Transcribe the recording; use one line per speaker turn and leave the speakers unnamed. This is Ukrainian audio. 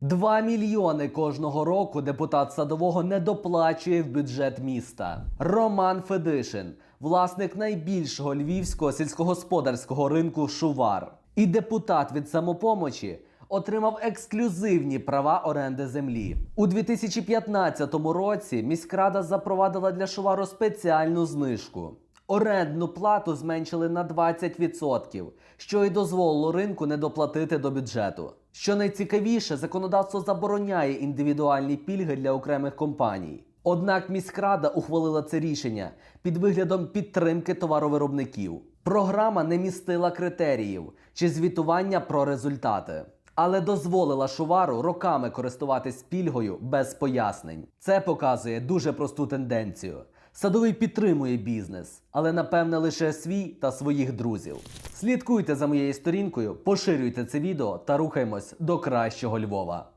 Два мільйони кожного року депутат садового не доплачує в бюджет міста. Роман Федишин, власник найбільшого львівського сільськогосподарського ринку Шувар. І депутат від самопомочі отримав ексклюзивні права оренди землі. У 2015 році міськрада запровадила для Шувару спеціальну знижку. Орендну плату зменшили на 20%, що й дозволило ринку не доплатити до бюджету. Що найцікавіше, законодавство забороняє індивідуальні пільги для окремих компаній. Однак міськрада ухвалила це рішення під виглядом підтримки товаровиробників. Програма не містила критеріїв чи звітування про результати, але дозволила Шувару роками користуватись пільгою без пояснень. Це показує дуже просту тенденцію. Садовий підтримує бізнес, але напевне лише свій та своїх друзів. Слідкуйте за моєю сторінкою, поширюйте це відео та рухаємось до кращого Львова.